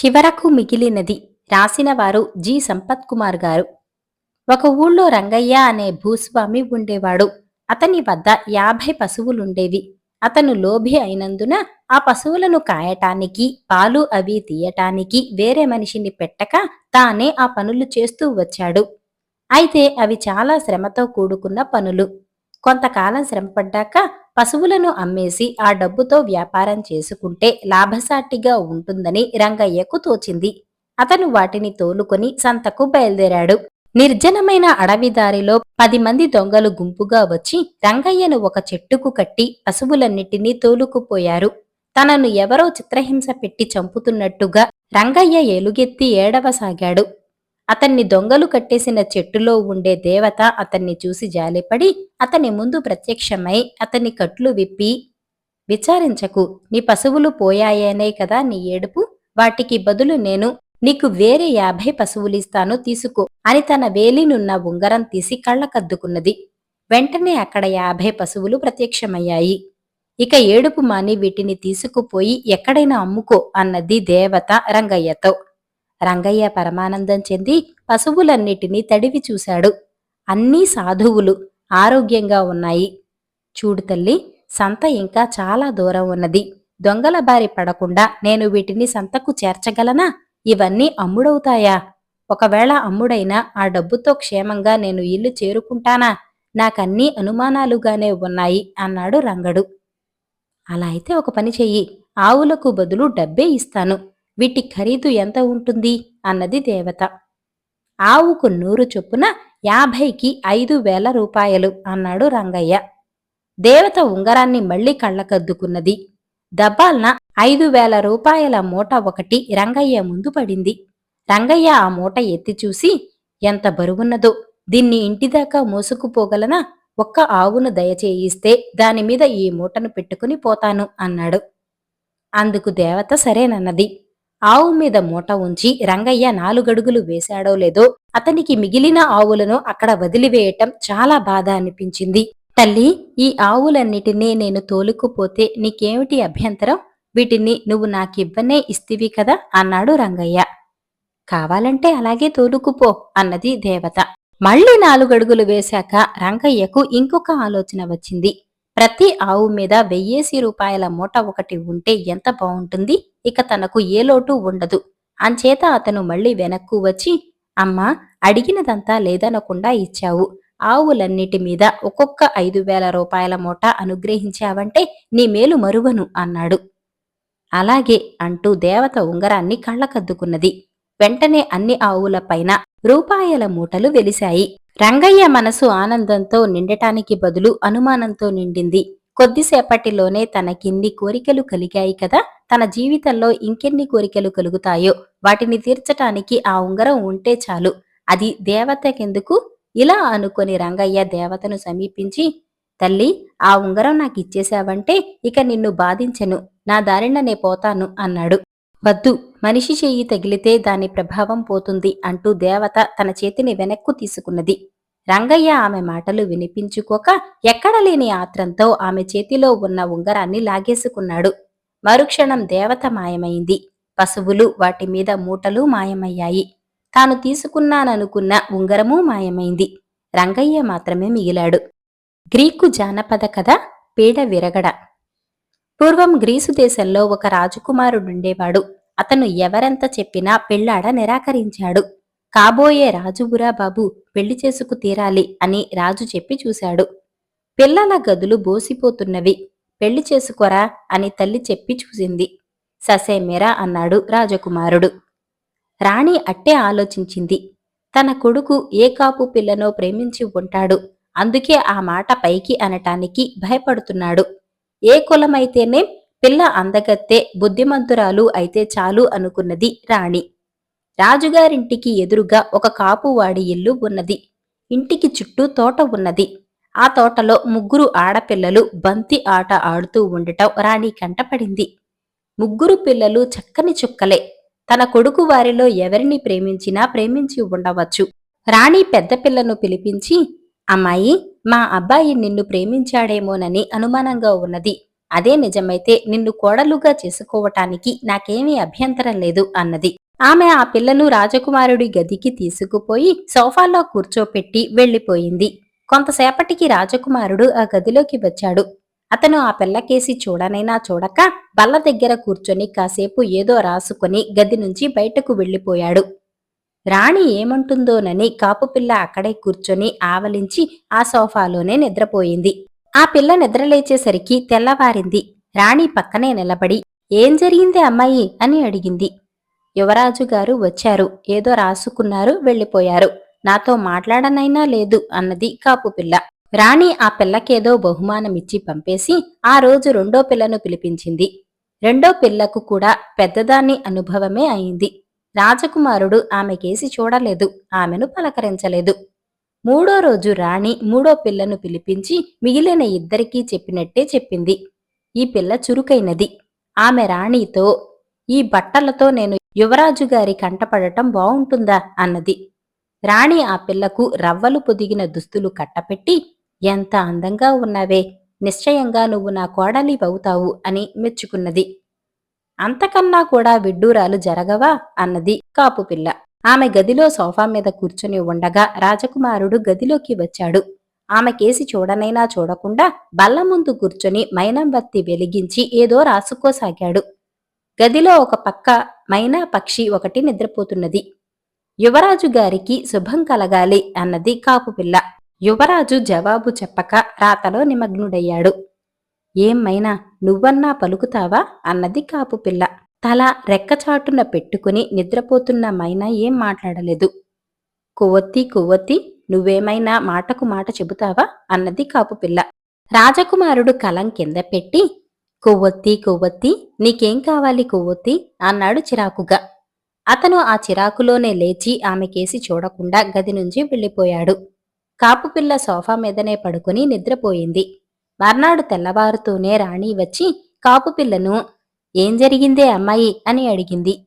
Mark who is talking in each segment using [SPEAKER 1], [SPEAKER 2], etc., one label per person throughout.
[SPEAKER 1] చివరకు మిగిలినది రాసినవారు జి. సంపత్ కుమార్ గారు. ఒక ఊళ్ళో రంగయ్య అనే భూస్వామి ఉండేవాడు. అతని వద్ద యాభై పశువులుండేవి. అతను లోభి అయినందున ఆ పశువులను కాయటానికి పాలు అవి తీయటానికి వేరే మనిషిని పెట్టక తానే ఆ పనులు చేస్తూ వచ్చాడు. అయితే అవి చాలా శ్రమతో కూడుకున్న పనులు. కొంతకాలం శ్రమపడ్డాక పశువులను అమ్మేసి ఆ డబ్బుతో వ్యాపారం చేసుకుంటే లాభసాటిగా ఉంటుందని రంగయ్యకు తోచింది. అతను వాటిని తోలుకొని సంతకు బయలుదేరాడు. నిర్జనమైన అడవిదారిలో పది మంది దొంగలు గుంపుగా వచ్చి రంగయ్యను ఒక చెట్టుకు కట్టి పశువులన్నిటినీ తోలుకుపోయారు. తనను ఎవరో చిత్రహింస పెట్టి చంపుతున్నట్టుగా రంగయ్య ఎలుగెత్తి ఏడవసాగాడు. అతన్ని దొంగలు కట్టేసిన చెట్టులో ఉండే దేవత అతన్ని చూసి జాలిపడి అతని ముందు ప్రత్యక్షమై అతని కట్లు విప్పి విచారించకు. నీ పశువులు పోయాయనే కదా నీ ఏడుపు? వాటికి బదులు నేను నీకు వేరే యాభై పశువులిస్తాను తీసుకో అని తన వేలినున్న ఉంగరం తీసి కళ్ళకద్దుకున్నది. వెంటనే అక్కడ యాభై పశువులు ప్రత్యక్షమయ్యాయి. ఇక ఏడుపు మాని వీటిని తీసుకుపోయి ఎక్కడైనా అమ్ముకో అన్నది దేవత రంగయ్యతో. రంగయ్య పరమానందం చెంది పశువులన్నిటినీ తడివి చూశాడు. అన్నీ సాధువులు ఆరోగ్యంగా ఉన్నాయి. చూడు తల్లి సంత ఇంకా చాలా దూరం ఉన్నది. దొంగల బారి పడకుండా నేను వీటిని సంతకు చేర్చగలనా? ఇవన్నీ అమ్ముడవుతాయా? ఒకవేళ అమ్ముడైనా ఆ డబ్బుతో క్షేమంగా నేను ఇల్లు చేరుకుంటానా? నాకన్నీ అనుమానాలుగానే ఉన్నాయి అన్నాడు రంగడు. అలా అయితే ఒక పని చెయ్యి. ఆవులకు బదులు డబ్బే ఇస్తాను. వీటి ఖరీదు ఎంత ఉంటుంది అన్నది దేవత. ఆవుకు నూరు చొప్పున యాభైకి ఐదు వేల రూపాయలు అన్నాడు రంగయ్య. దేవత ఉంగరాన్ని మళ్ళీ కళ్ళకద్దుకున్నది. దబ్బాల్న ఐదు వేల రూపాయల మూట ఒకటి రంగయ్య ముందు పడింది. రంగయ్య ఆ మూట ఎత్తి చూసి ఎంత బరువున్నదో దీన్ని ఇంటిదాకా మోసుకుపోగలనా? ఒక్క ఆవును దయచేయిస్తే దానిమీద ఈ మూటను పెట్టుకుని పోతాను అన్నాడు. అందుకు దేవత సరేనన్నది. ఆవు మీద మూట ఉంచి రంగయ్య నాలుగడుగులు వేశాడో లేదో అతనికి మిగిలిన ఆవులను అక్కడ వదిలివేయటం చాలా బాధ అనిపించింది. తల్లి ఈ ఆవులన్నిటినీ నేను తోలుకుపోతే నీకేమిటి అభ్యంతరం? వీటిని నువ్వు నాకివ్వనే ఇస్తివి కదా? అన్నాడు రంగయ్య. కావాలంటే అలాగే తోలుకుపో అన్నది దేవత. మళ్ళీ నాలుగడుగులు వేశాక రంగయ్యకు ఇంకొక ఆలోచన వచ్చింది. ప్రతి ఆవు మీద వెయ్యేసి రూపాయల మూట ఒకటి ఉంటే ఎంత బావుంటుంది? ఇక తనకు ఏ లోటు ఉండదు. అంచేత అతను మళ్ళీ వెనక్కు వచ్చి అమ్మా అడిగినదంతా లేదనకుండా ఇచ్చావు. ఆవులన్నిటి మీద ఒక్కొక్క ఐదు వేల రూపాయల మూట అనుగ్రహించావంటే నీ మేలు మరువను అన్నాడు. అలాగే అంటూ దేవత ఉంగరాన్ని కళ్ళకద్దుకున్నది. వెంటనే అన్ని ఆవులపైన రూపాయల మూటలు వెలిశాయి. రంగయ్య మనసు ఆనందంతో నిండటానికి బదులు అనుమానంతో నిండింది. కొద్దిసేపటిలోనే తనకిన్ని కోరికలు కలిగాయి కదా తన జీవితంలో ఇంకెన్ని కోరికలు కలుగుతాయో వాటిని తీర్చటానికి ఆ ఉంగరం ఉంటే చాలు. అది దేవతకెందుకు? ఇలా అనుకొని రంగయ్య దేవతను సమీపించి తల్లి ఆ ఉంగరం నాకు ఇచ్చేశావంటే ఇక నిన్ను బాధించెను. నా దారిన నే పోతాను అన్నాడు. వద్దు మనిషి చెయ్యి తగిలితే దాని ప్రభావం పోతుంది అంటూ దేవత తన చేతిని వెనక్కు తీసుకున్నది. రంగయ్య ఆమె మాటలు వినిపించుకోక ఎక్కడ లేని ఆత్రంతో ఆమె చేతిలో ఉన్న ఉంగరాన్ని లాగేసుకున్నాడు. మరుక్షణం దేవత మాయమైంది. పశువులు వాటి మీద మూటలు మాయమయ్యాయి. తాను తీసుకున్నాననుకున్న ఉంగరమూ మాయమైంది. రంగయ్య మాత్రమే మిగిలాడు. గ్రీకు జానపద కథ పీడ విరగడ. పూర్వం గ్రీసు దేశంలో ఒక రాజకుమారుడుండేవాడు. అతను ఎవరెంత చెప్పినా పెళ్ళాడ నిరాకరించాడు. కాబోయే రాజుబురా బాబు పెళ్ళి చేసుకు తీరాలి అని రాజు చెప్పి చూశాడు. పిల్లల గదులు బోసిపోతున్నవి. పెళ్ళి చేసుకోరా అని తల్లి చెప్పి చూసింది. ససేమిరా అన్నాడు రాజకుమారుడు. రాణి అట్టే ఆలోచించింది. తన కొడుకు ఏ కాపు పిల్లనో ప్రేమించి ఉంటాడు. అందుకే ఆ మాట పైకి అనటానికి భయపడుతున్నాడు. ఏ కులమైతేనే పిల్ల అందగత్తే బుద్ధిమంతురాలు అయితే చాలు అనుకున్నది రాణి. రాజుగారింటికి ఎదురుగా ఒక కాపువాడి ఇల్లు ఉన్నది. ఇంటికి చుట్టూ తోట ఉన్నది. ఆ తోటలో ముగ్గురు ఆడపిల్లలు బంతి ఆట ఆడుతూ ఉండటం రాణి కంటపడింది. ముగ్గురు పిల్లలు చక్కని చుక్కలే. తన కొడుకు వారిలో ఎవరిని ప్రేమించినా ప్రేమించి ఉండవచ్చు. రాణి పెద్ద పిల్లను పిలిపించి అమ్మాయి మా అబ్బాయి నిన్ను ప్రేమించాడేమోనని అనుమానంగా ఉన్నది. అదే నిజమైతే నిన్ను కోడలుగా చేసుకోవటానికి నాకేమీ అభ్యంతరం లేదు అన్నది. ఆమె ఆ పిల్లను రాజకుమారుడి గదికి తీసుకుపోయి సోఫాలో కూర్చోపెట్టి వెళ్ళిపోయింది కొంతసేపటికి రాజకుమారుడు ఆ గదిలోకి వచ్చాడు. అతను ఆ పిల్లకేసి చూడనైనా చూడక బల్ల దగ్గర కూర్చొని కాసేపు ఏదో రాసుకొని గది నుంచి బయటకు వెళ్ళిపోయాడు రాణి ఏమంటుందోనని కాపుపిల్ల అక్కడే కూర్చొని ఆవలించి ఆ సోఫాలోనే నిద్రపోయింది. ఆ పిల్ల నిద్రలేచేసరికి తెల్లవారింది. రాణి పక్కనే నిలబడి ఏం జరిగింది అమ్మాయి? అని అడిగింది. యువరాజు గారు వచ్చారు. ఏదో రాసుకున్నారు వెళ్ళిపోయారు. నాతో మాట్లాడనైనా లేదు అన్నది కాపు పిల్ల. రాణి ఆ పిల్లకేదో బహుమానమిచ్చి పంపేసి ఆ రోజు రెండో పిల్లను పిలిపించింది. రెండో పిల్లకు కూడా పెద్దదాన్ని అనుభవమే అయింది. రాజకుమారుడు ఆమెకేసి చూడలేదు. ఆమెను పలకరించలేదు. మూడో రోజు రాణి మూడో పిల్లను పిలిపించి మిగిలిన ఇద్దరికీ చెప్పినట్టే చెప్పింది. ఈ పిల్ల చురుకైనది. ఆమె రాణితో ఈ బట్టలతో నేను యువరాజు గారి కంటపడటం బావుంటుందా? అన్నది. రాణి ఆ పిల్లకు రవ్వలు పొదిగిన దుస్తులు కట్టపెట్టి ఎంత అందంగా ఉన్నావే! నిశ్చయంగా నువ్వు నా కోడలి అవుతావు అని మెచ్చుకున్నది. అంతకన్నా కూడా విడ్డూరాలు జరగవా? అన్నది కాపు పిల్ల. ఆమె గదిలో సోఫా మీద కూర్చుని ఉండగా రాజకుమారుడు గదిలోకి వచ్చాడు. ఆమె కేసి చూడనైనా చూడకుండా బల్ల ముందు కూర్చొని మైనంబత్తి వెలిగించి ఏదో రాసుకోసాగాడు. గదిలో ఒక పక్క మైనా పక్షి ఒకటి నిద్రపోతున్నది. యువరాజు గారికి శుభం కలగాలి అన్నది కాపుపిల్ల యువరాజు జవాబు చెప్పక రాతలో నిమగ్నుడయ్యాడు. ఏం మైనా నువ్వన్నా పలుకుతావా? అన్నది కాపుపిల్ల తల రెక్కచాటున పెట్టుకుని నిద్రపోతున్న మైనా ఏం మాట్లాడలేదు. కొవ్వొత్తి కొవ్వొత్తి నువ్వేమైనా మాటకు మాట చెబుతావా? అన్నది కాపుపిల్ల రాజకుమారుడు కలం కింద పెట్టి కొవ్వొత్తి కొవ్వొత్తి నీకేం కావాలి కొవ్వొత్తి? అన్నాడు చిరాకుగా. అతను ఆ చిరాకులోనే లేచి ఆమెకేసి చూడకుండా గది నుంచి వెళ్ళిపోయాడు. కాపుపిల్ల సోఫా మీదనే పడుకుని నిద్రపోయింది. మర్నాడు తెల్లవారుతూనే రాణి వచ్చి కాపుపిల్లను ఏం జరిగిందే అమ్మాయి? అని అడిగింది.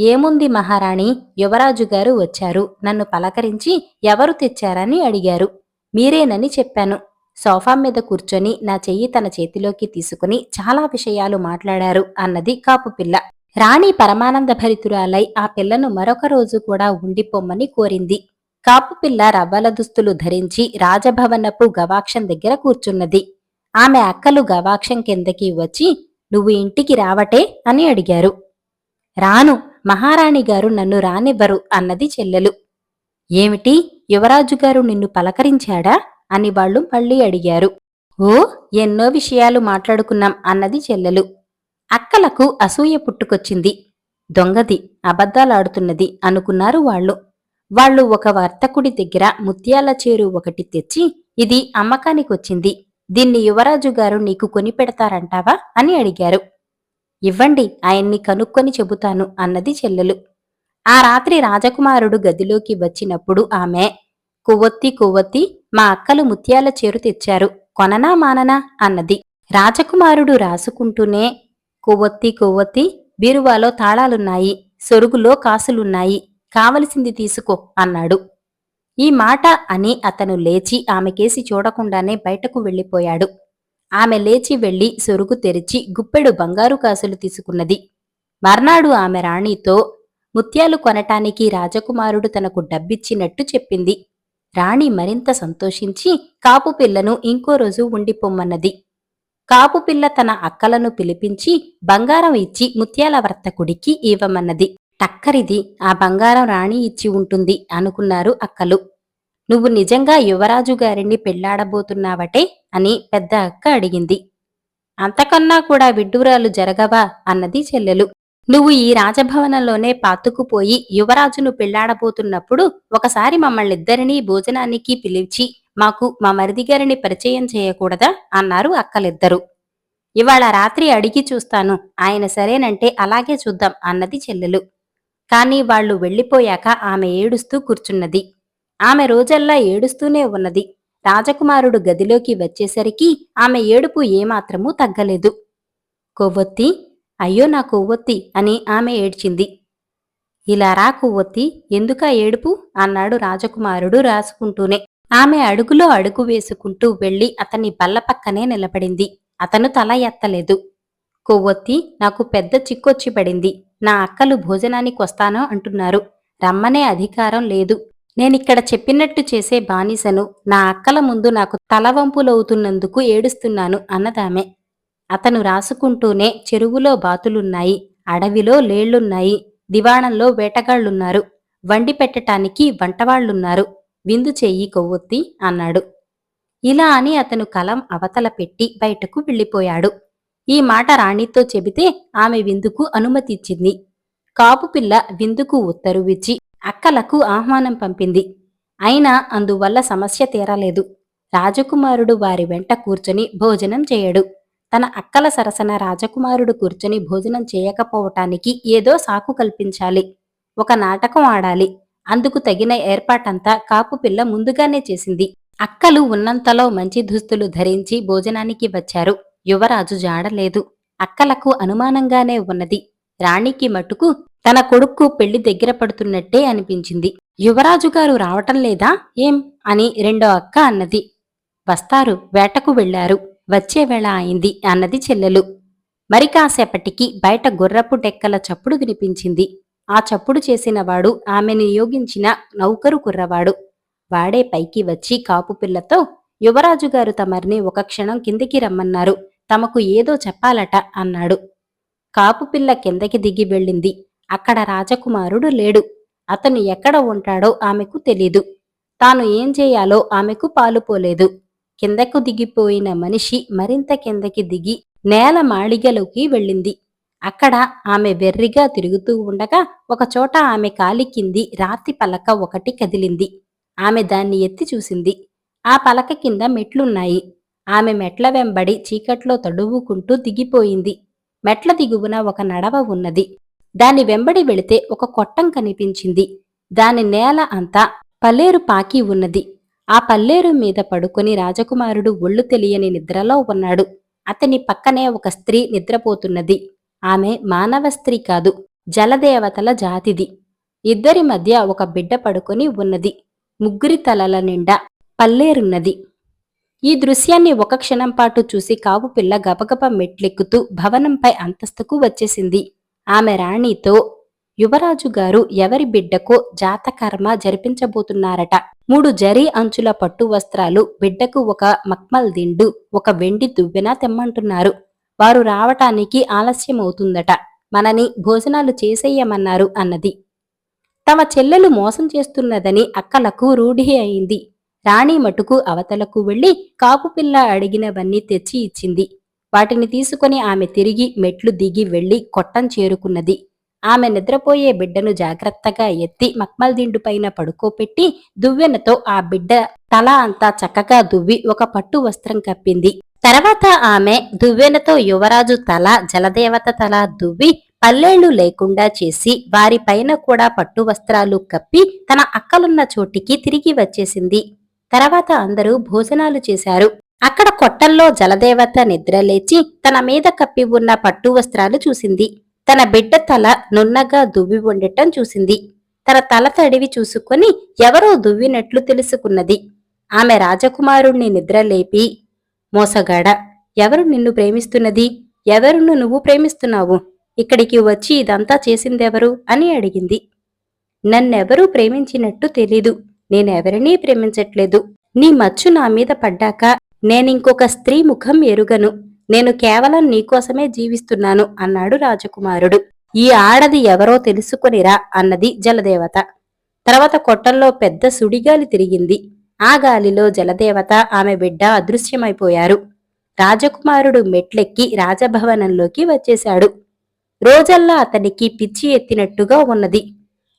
[SPEAKER 1] ఏముంది మహారాణి? యువరాజు గారు వచ్చారు. నన్ను పలకరించి ఎవరు తెచ్చారని అడిగారు. మీరేనని చెప్పాను. సోఫా మీద కూర్చొని నా చెయ్యి తన చేతిలోకి తీసుకుని చాలా విషయాలు మాట్లాడారు అన్నది కాపుపిల్ల రాణి పరమానంద భరితురాలై ఆ పిల్లను మరొక రోజు కూడా ఉండిపోమ్మని కోరింది. కాపుపిల్ల రవ్వల దుస్తులు ధరించి రాజభవనపు గవాక్షం దగ్గర కూర్చున్నది. ఆమె అక్కలు గవాక్షం కిందకి వచ్చి నువ్వు ఇంటికి రావటే అని అడిగారు. రాను మహారాణి గారు నన్ను రానివ్వరు అన్నది చెల్లెలు. ఏమిటి యువరాజు గారు నిన్ను పలకరించాడా అని వాళ్ళు మళ్ళీ అడిగారు. ఓ ఎన్నో విషయాలు మాట్లాడుకున్నాం అన్నది చెల్లెలు. అక్కలకు అసూయ పుట్టుకొచ్చింది. దొంగది అబద్ధాలాడుతున్నది అనుకున్నారు వాళ్ళు. వాళ్ళు ఒక వర్తకుడి దగ్గర ముత్యాల చేరు ఒకటి తెచ్చి ఇది అమ్మకానికొచ్చింది. దీన్ని యువరాజు గారు నీకు కొనిపెడతారంటావా? అని అడిగారు. ఇవ్వండి ఆయన్ని కనుక్కొని చెబుతాను అన్నది చెల్లెలు. ఆ రాత్రి రాజకుమారుడు గదిలోకి వచ్చినప్పుడు ఆమె కొవ్వొత్తి కొవ్వొత్తి మా అక్కలు ముత్యాల చేరు తెచ్చారు కొననా మాననా? అన్నది. రాజకుమారుడు రాసుకుంటూనే కొవ్వొత్తి కొవ్వొత్తి బీరువాలో తాళాలున్నాయి సొరుగులో కాసులున్నాయి కావలసింది తీసుకో అన్నాడు. ఈ మాట అని అతను లేచి ఆమెకేసి చూడకుండానే బయటకు వెళ్ళిపోయాడు. ఆమె లేచి వెళ్ళి సొరుగు తెరిచి గుప్పెడు బంగారు కాసులు తీసుకున్నది. మర్నాడు ఆమె రాణితో ముత్యాలు కొనటానికి రాజకుమారుడు తనకు డబ్బిచ్చినట్టు చెప్పింది. రాణి మరింత సంతోషించి కాపు పిల్లను ఇంకో రోజు ఉండిపోమ్మన్నది. కాపు పిల్ల తన అక్కలను పిలిపించి బంగారం ఇచ్చి ముత్యాల వర్తకుడికి ఇవ్వమన్నది. టక్కరిది ఆ బంగారం రాణి ఇచ్చి ఉంటుంది అనుకున్నారు అక్కలు. నువ్వు నిజంగా యువరాజు గారిని పెళ్ళాడబోతున్నావటే? అని పెద్ద అక్క అడిగింది. అంతకన్నా కూడా విడ్డూరాలు జరగవా? అన్నది చెల్లెలు. నువ్వు ఈ రాజభవనంలోనే పాతుకుపోయి యువరాజును పెళ్ళాడబోతున్నప్పుడు ఒకసారి మమ్మల్నిద్దరినీ భోజనానికి పిలిచి మాకు మా మరిదిగారిని పరిచయం చేయకూడదా? అన్నారు అక్కలిద్దరూ. ఇవాళ రాత్రి అడిగి చూస్తాను. ఆయన సరేనంటే అలాగే చూద్దాం అన్నది చెల్లెలు. కాని వాళ్ళు వెళ్ళిపోయాక ఆమె ఏడుస్తూ కూర్చున్నది. ఆమె రోజల్లా ఏడుస్తూనే ఉన్నది. రాజకుమారుడు గదిలోకి వచ్చేసరికి ఆమె ఏడుపు ఏమాత్రమూ తగ్గలేదు. కొవ్వొత్తి అయ్యో నా కొవ్వొత్తి అని ఆమె ఏడ్చింది. ఇలా రా కొవ్వొత్తి ఎందుకా ఏడుపు? అన్నాడు రాజకుమారుడు రాసుకుంటూనే. ఆమె అడుగులో అడుగు వేసుకుంటూ వెళ్ళి అతని బల్ల పక్కనే నిలబడింది. అతను తల ఎత్తలేదు. కొవ్వొత్తి నాకు పెద్ద చిక్కొచ్చి పడింది. నా అక్కలు భోజనానికి వస్తాను అంటున్నారు. రమ్మనే అధికారం లేదు. నేనిక్కడ చెప్పినట్టు చేసే బానిసను నా అక్కల ముందు నాకు తలవంపులవుతున్నందుకు ఏడుస్తున్నాను అన్నదామె. అతను రాసుకుంటూనే చెరువులో బాతులున్నాయి అడవిలో లేళ్ళున్నాయి దివాణంలో వేటగాళ్ళున్నారు వండి పెట్టటానికి వంటవాళ్ళున్నారు విందు చెయ్యి కొవ్వొత్తి అన్నాడు. ఇలా అని అతను కలం అవతల పెట్టి బయటకు వెళ్ళిపోయాడు. ఈ మాట రాణితో చెబితే ఆమె విందుకు అనుమతిచ్చింది. కాపు పిల్ల విందుకు ఉత్తరువిచ్చి అక్కలకు ఆహ్వానం పంపింది. అయినా అందువల్ల సమస్య తీరలేదు. రాజకుమారుడు వారి వెంట కూర్చొని భోజనం చేయడు. తన అక్కల సరసన రాజకుమారుడు కూర్చొని భోజనం చేయకపోవటానికి ఏదో సాకు కల్పించాలి. ఒక నాటకం ఆడాలి. అందుకు తగిన ఏర్పాటంతా కాపు పిల్ల ముందుగానే చేసింది. అక్కలు ఉన్నంతలో మంచి దుస్తులు ధరించి భోజనానికి వచ్చారు. యువరాజు జాడలేదు. అక్కలకు అనుమానంగానే ఉన్నది. రాణికి మటుకు తన కొడుక్కు పెళ్ళి దగ్గర పడుతున్నట్టే అనిపించింది. యువరాజు గారు రావటం లేదా? ఏం? అని రెండో అక్క అన్నది. వస్తారు వేటకు వెళ్ళారు వచ్చే వేళ అయింది అన్నది చెల్లెలు. మరి కాసేపటికి బయట గుర్రపు డెక్కల చప్పుడు వినిపించింది. ఆ చప్పుడు చేసినవాడు ఆమెను నియోగించిన నౌకరు కుర్రవాడు. వాడే పైకి వచ్చి కాపు పిల్లతో యువరాజు గారు తమరిని ఒక క్షణం కిందికి రమ్మన్నారు. తమకు ఏదో చెప్పాలట అన్నాడు. కాపు పిల్ల కిందకి దిగి వెళ్ళింది. అక్కడ రాజకుమారుడు లేడు. అతను ఎక్కడ ఉంటాడో ఆమెకు తెలీదు. తాను ఏం చేయాలో ఆమెకు పాలుపోలేదు కిందకు దిగిపోయిన మనిషి మరింత కిందకి దిగి నేల మాళిగలోకి వెళ్ళింది. అక్కడ ఆమె వెర్రిగా తిరుగుతూ ఉండగా ఒకచోట ఆమె కాలి కింది రాతి పలక ఒకటి కదిలింది. ఆమె దాన్ని ఎత్తి చూసింది. ఆ పలక కింద మెట్లున్నాయి. ఆమె మెట్ల వెంబడి చీకట్లో తడువుకుంటూ దిగిపోయింది. మెట్ల దిగువన ఒక నడవ ఉన్నది. దాని వెంబడి వెళితే ఒక కొట్టం కనిపించింది. దాని నేల అంతా పల్లేరు పాకి ఉన్నది. ఆ పల్లేరు మీద పడుకొని రాజకుమారుడు ఒళ్ళు తెలియని నిద్రలో ఉన్నాడు. అతని పక్కనే ఒక స్త్రీ నిద్రపోతున్నది. ఆమె మానవ స్త్రీ కాదు జలదేవతల జాతిది. ఇద్దరి మధ్య ఒక బిడ్డ పడుకొని ఉన్నది. ముగ్గురి తలల నిండా పల్లేరున్నది. ఈ దృశ్యాన్ని ఒక క్షణం పాటు చూసి కావు పిల్ల గబగబ మెట్లెక్కుతూ భవనంపై అంతస్తుకు వచ్చేసింది. ఆమె రాణితో యువరాజు గారు ఎవరి బిడ్డకో జాతకర్మ జరిపించబోతున్నారట. మూడు జరీ అంచుల పట్టు వస్త్రాలు బిడ్డకు ఒక మక్మల్ దిండు ఒక వెండి దువ్వెన తెమ్మంటున్నారు. వారు రావటానికి ఆలస్యమవుతుందట. మనని భోజనాలు చేసేయమన్నారు అన్నది. తమ చెల్లెలు మోసం చేస్తున్నదని అక్కలకు రూఢి అయింది. రాణి మటుకు అవతలకు వెళ్ళి కాపుపిల్ల అడిగినవన్నీ తెచ్చి ఇచ్చింది. వాటిని తీసుకుని ఆమె తిరిగి మెట్లు దిగి వెళ్ళి కొట్టం చేరుకున్నది. ఆమె నిద్రపోయే బిడ్డను జాగ్రత్తగా ఎత్తి మక్మల్ దిండు పైన పడుకోపెట్టి దువ్వెనతో ఆ బిడ్డ తల అంతా చక్కగా దువ్వి ఒక పట్టు వస్త్రం కప్పింది. తర్వాత ఆమె దువ్వెనతో యువరాజు తల జలదేవత తల దువ్వి పల్లేళ్ళు లేకుండా చేసి వారిపైన కూడా పట్టు వస్త్రాలు కప్పి తన అక్కలున్న చోటికి తిరిగి వచ్చేసింది. తర్వాత అందరూ భోజనాలు చేశారు. అక్కడ కొట్టల్లో జలదేవత నిద్రలేచి తన మీద కప్పి ఉన్న పట్టు వస్త్రాలు చూసింది. తన బిడ్డ తల నున్నగా దువ్వి ఉండటం చూసింది. తన తల తడివి చూసుకొని ఎవరో దువ్వినట్లు తెలుసుకున్నది. ఆమె రాజకుమారుణ్ణి నిద్రలేపి మోసగాడ ఎవరు నిన్ను ప్రేమిస్తున్నది? ఎవరును నువ్వు ప్రేమిస్తున్నావు? ఇక్కడికి వచ్చి ఇదంతా చేసిందెవరు? అని అడిగింది. నన్నెవరూ ప్రేమించినట్టు తెలీదు. నేనెవరినీ ప్రేమించట్లేదు. నీ మచ్చు నా మీద పడ్డాక నేనింకొక స్త్రీ ముఖం ఎరుగను. నేను కేవలం నీకోసమే జీవిస్తున్నాను అన్నాడు రాజకుమారుడు. ఈ ఆడది ఎవరో తెలుసుకొనిరా అన్నది జలదేవత. తర్వాత కొట్టంలో పెద్ద సుడిగాలి తిరిగింది. ఆ గాలిలో జలదేవత ఆమె బిడ్డ అదృశ్యమైపోయారు. రాజకుమారుడు మెట్లెక్కి రాజభవనంలోకి వచ్చేశాడు. రోజల్లా అతనికి పిచ్చి ఎత్తినట్టుగా ఉన్నది.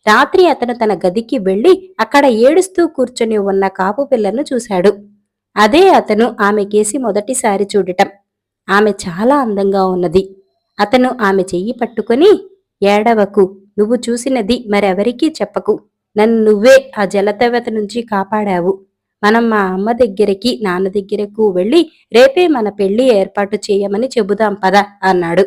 [SPEAKER 1] రాత్రి అతను తన గదికి వెళ్ళి అక్కడ ఏడుస్తూ కూర్చొని ఉన్న కాపు పిల్లను చూశాడు. అదే అతను ఆమెకేసి మొదటిసారి చూడటం. ఆమె చాలా అందంగా ఉన్నది. అతను ఆమె చెయ్యి పట్టుకొని ఏడవకు నువ్వు చూసినది మరెవరికీ చెప్పకు. నన్ను నువ్వే ఆ జలదేవత నుంచి కాపాడావు. మనం మా అమ్మ దగ్గరికి నాన్న దగ్గరకు వెళ్ళి రేపే మన పెళ్ళి ఏర్పాటు చేయమని చెబుదాం పద అన్నాడు.